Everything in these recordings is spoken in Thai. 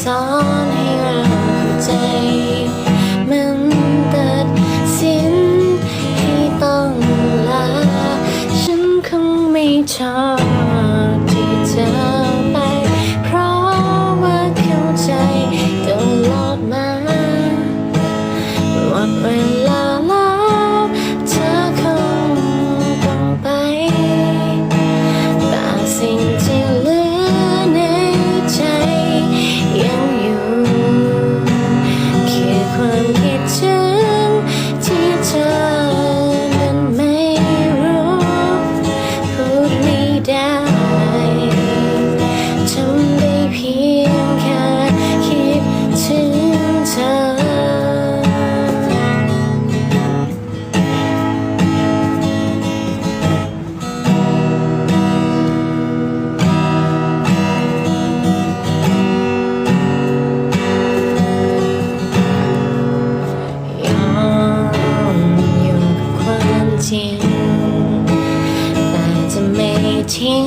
sun here every day. ทิ้งแต่จะไม่ทิ้ง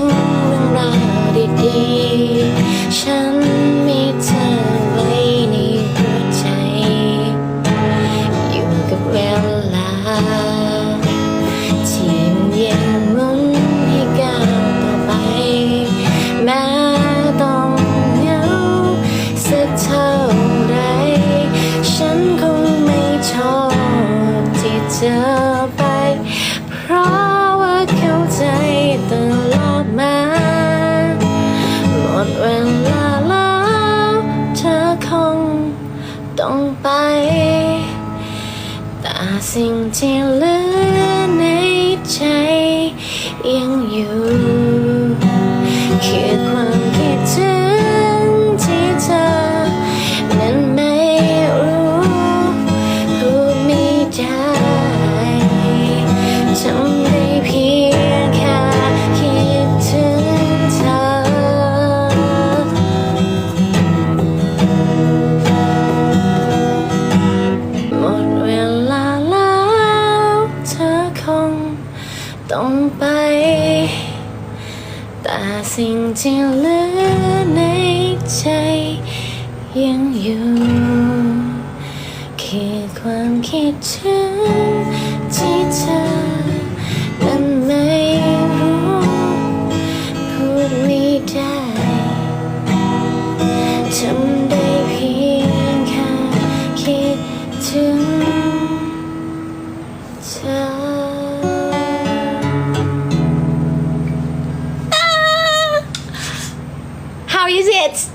เรื่องราวดีๆฉัน ต้องไป แต่สิ่งที่เหลือในใจยังอยู่คิด ต้องไป แต่สิ่งที่เหลือในใจยังอยู่คือความคิดถึงที่เธอนั้นไม่รู้พูดไม่ได้ It's.